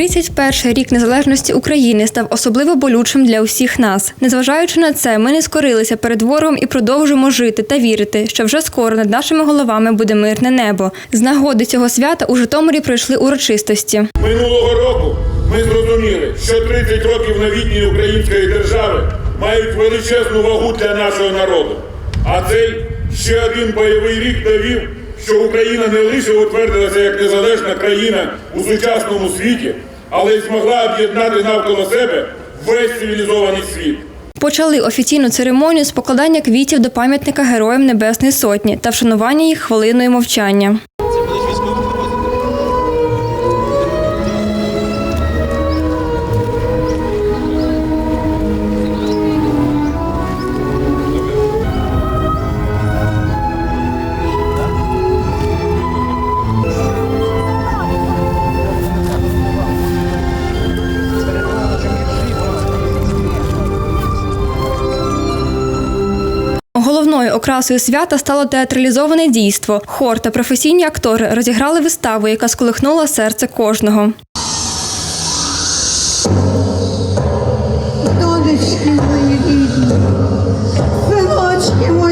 31 рік незалежності України став особливо болючим для усіх нас. Незважаючи на це, ми не скорилися перед ворогом і продовжуємо жити та вірити, що вже скоро над нашими головами буде мирне небо. З нагоди цього свята у Житомирі пройшли урочистості. Минулого року ми зрозуміли, що 30 років новітньої української держави мають величезну вагу для нашого народу. А цей ще один бойовий рік довів, що Україна не лише утвердилася як незалежна країна у сучасному світі, але й змогла об'єднати навколо себе весь цивілізований світ. Почали офіційну церемонію з покладання квітів до пам'ятника Героям Небесної Сотні та вшанування їх хвилиною мовчання. Окрасою свята стало театралізоване дійство. Хор та професійні актори розіграли виставу, яка сколихнула серце кожного. Донечки мої рідні, синочки мої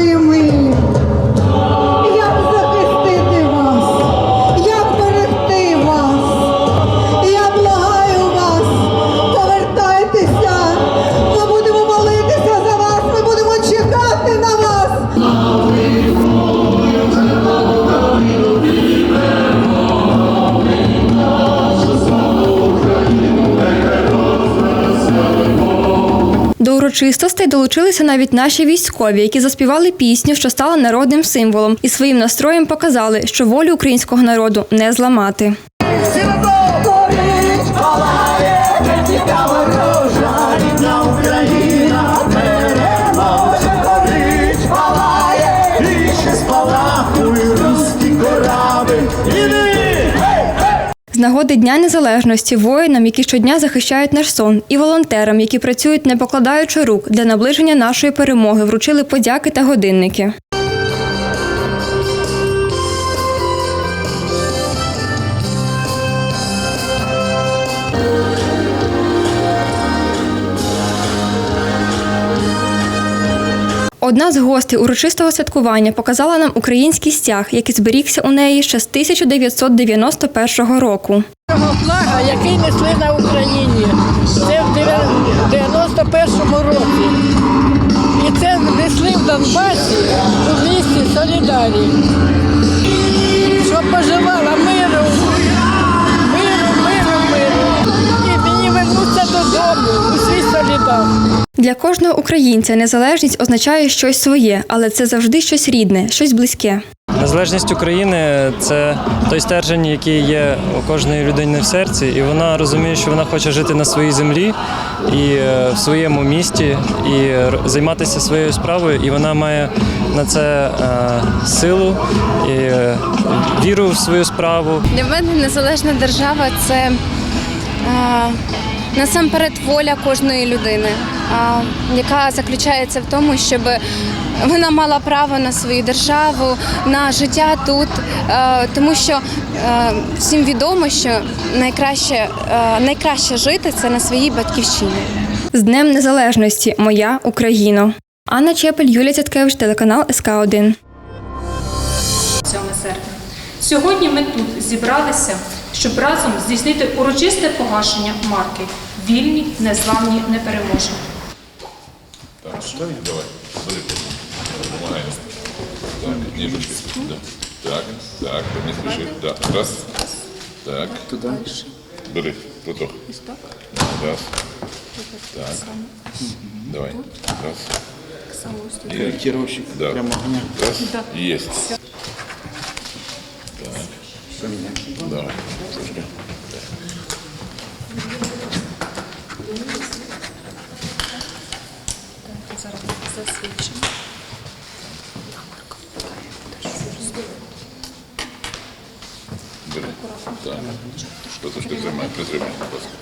урочистостей долучилися навіть наші військові, які заспівали пісню, що стала народним символом, і своїм настроєм показали, що волю українського народу не зламати. Нагоди Дня Незалежності воїнам, які щодня захищають наш сон, і волонтерам, які працюють не покладаючи рук для наближення нашої перемоги, вручили подяки та годинники. Одна з гостей урочистого святкування показала нам український стяг, який зберігся у неї ще з 1991 року. Цього флага, який несли на Україні. Це в 91-му році. І це несли в Донбасі у місті Солідарі. Щоб поживала миру, миру, миру, миру. І мені вернуться додому у свій Солідар. Для кожного українця незалежність означає щось своє, але це завжди щось рідне, щось близьке. Незалежність України це той стержень, який є у кожної людини в серці, і вона розуміє, що вона хоче жити на своїй землі і е, в своєму місті, і займатися своєю справою. І вона має на це е, силу і е, віру в свою справу. Для мене незалежна держава це е, насамперед воля кожної людини, яка заключається в тому, щоб вона мала право на свою державу, на життя тут, тому що всім відомо, що найкраще, найкраще жити це на своїй батьківщині. З Днем Незалежності, моя Україно. Анна Чепель, Юлія Цяткевич, телеканал СК 1 7 серпня. Сьогодні ми тут зібралися, щоб разом здійснити урочисте погашення марки Вільні, незламні, непереможні. Так, давай, бери. Помогай. Так, ніжечки. Да. Так, так, не спіши. Да. Раз. Так. Туди. Бери, поток. Раз. Так. Давай. Раз. Корректировщик. Да. Раз. Есть. Притримай, будь ласка.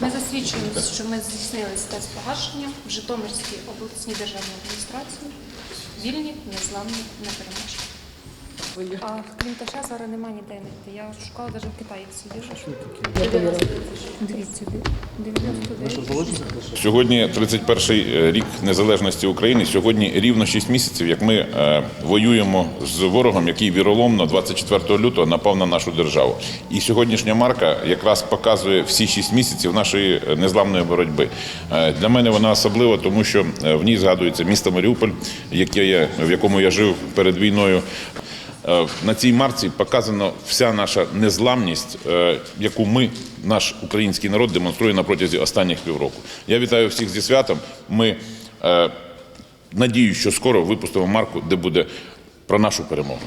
Ми засвідчуємо, що ми здійснили спецпогашення в Житомирській обласній державній адміністрації. Вільні, незламні, непереможні. А крім Таша зараз немає ніде знайти. Я шукала навіть в Китаї всі їжу. Дивіться, 99. Сьогодні 31-й рік незалежності України. Сьогодні рівно 6 місяців, як ми е, воюємо з ворогом, який віроломно 24 лютого напав на нашу державу. І сьогоднішня марка якраз показує всі 6 місяців нашої е, незламної боротьби. Е, для мене вона особлива, тому що е, в ній згадується місто Маріуполь, яке я, в якому я жив перед війною. Е, На цій марці показано вся наша незламність, е, яку ми, наш український народ, демонструє на протязі останніх півроку. Я вітаю всіх зі святом. Ми е, надію, що скоро випустимо марку, де буде про нашу перемогу.